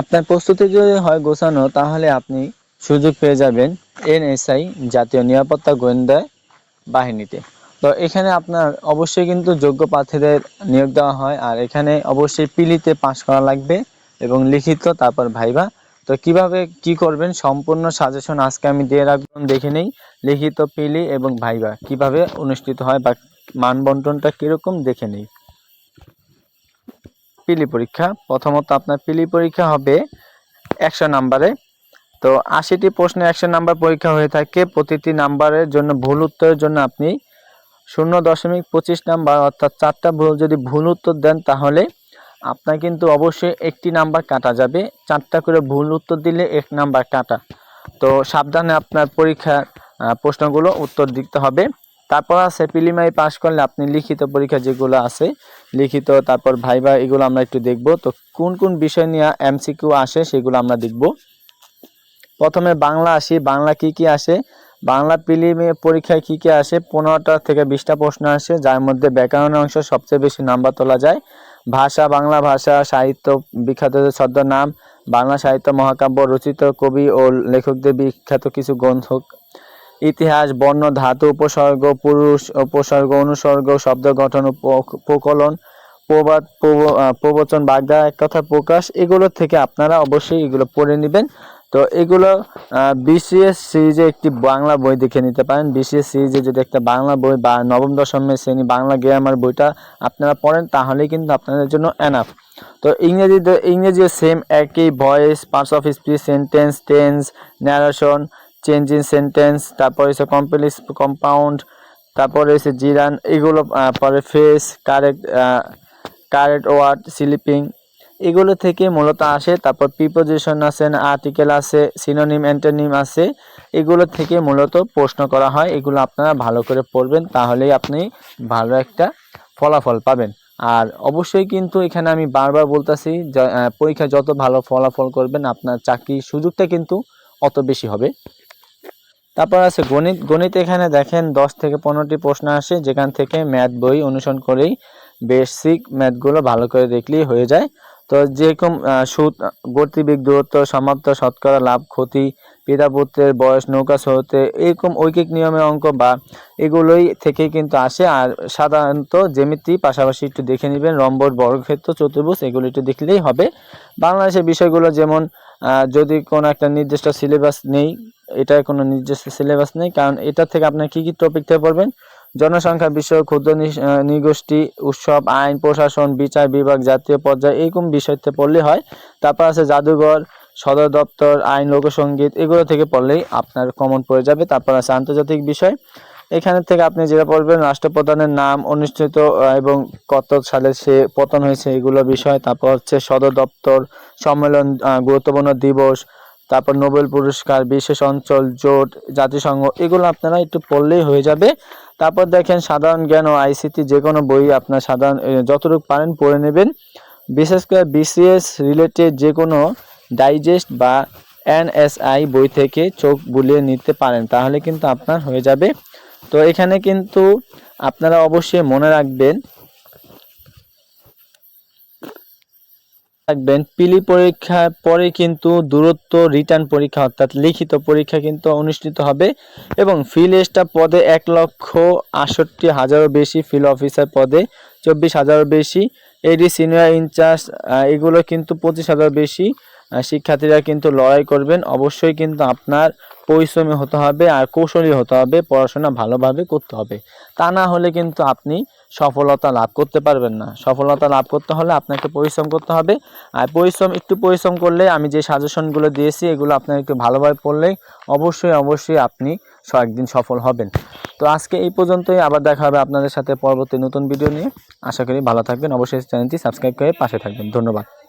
আপনার প্রস্তুতি যদি হয় গোছানো, তাহলে আপনি সুযোগ পেয়ে যাবেন এনএসআই জাতীয় নিরাপত্তা গোয়েন্দা বাহিনীতে। তো এখানে আপনার অবশ্যই কিন্তু যোগ্য প্রার্থীদের নিয়োগ দেওয়া হয়, আর এখানে অবশ্যই পিলিতে পাশ করা লাগবে এবং লিখিত, তারপর ভাইবা। তো কীভাবে কি করবেন, সম্পূর্ণ সাজেশন আজকে আমি দিয়ে রাখলাম দেখে নেই। লিখিত, পিলি এবং ভাইবা কীভাবে অনুষ্ঠিত হয় বা মানবন্টনটা কীরকম, দেখে নেই। পিলি পরীক্ষা। প্রথমত আপনার পিলি পরীক্ষা হবে একশো নাম্বারে। তো আশিটি প্রশ্নে একশো নাম্বার পরীক্ষা হয়ে থাকে। প্রতিটি নাম্বারের জন্য ভুল উত্তরের জন্য আপনি শূন্য দশমিক পঁচিশ নাম্বার অর্থাৎ চারটা ভুল যদি ভুল উত্তর দেন, তাহলে আপনার কিন্তু অবশ্যই একটি নাম্বার কাটা যাবে। চারটা করে ভুল উত্তর দিলে এক নাম্বার কাটা। তো সাবধানে আপনার পরীক্ষার প্রশ্নগুলো উত্তর দিতে হবে। তারপর আছে প্রিলিমারি পাশ করলে আপনি লিখিত পরীক্ষা যেগুলো আছে, লিখিত, তারপর ভাইবা এগুলো আমরা একটু দেখব। তো কোন কোন বিষয় নিয়ে এমসিকিউ আসে সেগুলো আমরা দেখব। প্রথমে বাংলা আসি, বাংলা কি কি আসে? বাংলা প্রিলিমে পরীক্ষায় কি কি আসে? পনেরোটা থেকে বিশটা প্রশ্ন আসে, যার মধ্যে ব্যাকরণের অংশ সবচেয়ে বেশি নাম্বার তোলা যায়। ভাষা, বাংলা ভাষা, সাহিত্য, বিখ্যাত ছদ্মনাম, বাংলা সাহিত্য মহাকাব্য, রচিত কবি ও লেখকদের বিখ্যাত কিছু গ্রন্থ ইতিহাস, বর্ণ, ধাতু, উপসর্গ, পুরুষ, উপসর্গ, অনুসর্গ, শব্দ, গঠন প্রকলন, প্রবাদ, প্রব- প্রবচন, বাগদা, এক কথা প্রকাশ, এগুলো থেকে আপনারা অবশ্যই এগুলো পড়ে নেবেন। তো এগুলো বিসিএস সিরিজে একটি বাংলা বই দেখে নিতে পারেন। বিসিএস সিরিজে যদি একটা বাংলা বই বা নবম দশমের শ্রেণি বাংলা গ্রামার বইটা আপনারা পড়েন, তাহলেই কিন্তু আপনাদের জন্য এনাফ তো ইংরেজি ইংরেজিও সেম একই voice parts of speech sentence tense narration change in sentence তারপর হচ্ছে কমপ্লেক্স কম্পাউন্ড তারপরে হচ্ছে জিরান, এগুলো পরে ফেস কারেক্ট কারেক্ট ওয়ার্ড স্লিপিং এগুলো থেকে মূলত আসে, তারপর প্রিপোজিশন আছে আর্টিকেল আছে সিনোনিম অ্যান্টোনিম আছে, এগুলো থেকে মূলত প্রশ্ন করা হয়, এগুলো আপনারা ভালো করে পড়বেন, তাহলেই আপনি ভালো একটা ফলাফল পাবেন। আর অবশ্যই কিন্তু এখানে আমি বারবার বলতেছি পরীক্ষা যত ভালো ফলাফল করবেন, আপনার চাকরির সুযোগটা কিন্তু অত বেশি হবে। তারপর আছে গণিত গণিত এখানে দেখেন দশ থেকে পনেরোটি প্রশ্ন আসে, যেখান থেকে ম্যাথ বই অনুসরণ করেই বেসিক ম্যাথগুলো ভালো করে দেখলেই হয়ে যায়। তো যেরকম সুদ গতিবেগ দূরত্ব সমাপ্ত শতকরা লাভ, ক্ষতি, পিতা পুত্রের বয়স, নৌকা স্রোতে, এরকম ঐকিক নিয়মের অঙ্ক বা এগুলোই থেকে কিন্তু আসে। আর সাধারণত জ্যামিতি পাশাপাশি একটু দেখে নেবেন, রম্বর, বর্গক্ষেত্র, চতুর্ভুজ, এগুলো একটু দেখলেই হবে। বাংলাদেশের বিষয়গুলো যেমন যদি কোনো একটা নির্দিষ্ট সিলেবাস নেই, এটার কোনো নির্দিষ্ট সিলেবাস নেই, কারণ এটা থেকে আপনার কি কি টপিক থেকে পড়বেন? জনসংখ্যা বিষয় ক্ষুদ্র নিগোষ্ঠী, উৎসব, আইন, প্রশাসন, বিচার বিভাগ, জাতীয় পর্যায়ে এরকম বিষয় থেকে পড়লে হয়। তারপর আছে জাদুঘর, সদর দপ্তর, আইন লোকসঙ্গীত এগুলো থেকে পড়লেই আপনার কমন পড়ে যাবে। তারপর আছে আন্তর্জাতিক বিষয়। এখানে থেকে আপনি যেটা পড়বেন, রাষ্ট্রপ্রধানের নাম অনুষ্ঠিত এবং কত সালে সে পতন হয়েছে এগুলো বিষয়। তারপর হচ্ছে সদর দপ্তর, সম্মেলন গুরুত্বপূর্ণ দিবস তারপর নোবেল পুরস্কার, বিশেষ অঞ্চল, জোট, জাতিসংঘ, এগুলো আপনারা একটু পড়লেই হয়ে যাবে। তারপর দেখেন, সাধারণ জ্ঞান ও আইসিটি যে কোনো বই আপনার সাধারণ যতটুকু পারেন পড়ে নেবেন। বিশেষ করে বিসিএস রিলেটেড যে কোনো ডাইজেস্ট বা এনএসআই বই থেকে চোখ বুলিয়ে নিতে পারেন, তাহলে কিন্তু আপনার হয়ে যাবে। তো এখানে কিন্তু আপনারা অবশ্যই মনে রাখবেন রাখবেন পিলি পরীক্ষার পরে কিন্তু দূরত্ব রিটার্ন পরীক্ষা, অর্থাৎ লিখিত পরীক্ষা কিন্তু অনুষ্ঠিত হবে এবং ফিলেস্টা পদে এক লক্ষ আটষট্টি হাজারও বেশি ফিল অফিসার পদে, চব্বিশ হাজারও বেশি। এডি সিনিয়র ইনচার্জ এগুলো কিন্তু পঁচিশ হাজার বেশি। শিক্ষার্থীরা কিন্তু লড়াই করবেন। অবশ্যই কিন্তু আপনার পরিশ্রমী হতে হবে আর কৌশলী হতে হবে, পড়াশোনা ভালোভাবে করতে হবে। তা না হলে কিন্তু আপনি সফলতা লাভ করতে পারবেন না। সফলতা লাভ করতে হলে আপনাকে পরিশ্রম করতে হবে। আর পরিশ্রম, একটু পরিশ্রম করলে আমি যে সাজেশনগুলো দিয়েছি, এগুলো আপনার একটু ভালোভাবে পড়লেই অবশ্যই অবশ্যই আপনি একদিন সফল হবেন। তো আজকে এই পর্যন্তই। আবার দেখা হবে আপনাদের সাথে পরবর্তী নতুন ভিডিও নিয়ে। আশা করি ভালো থাকবেন। অবশ্যই চ্যানেলটি সাবস্ক্রাইব করে পাশে থাকবেন। ধন্যবাদ।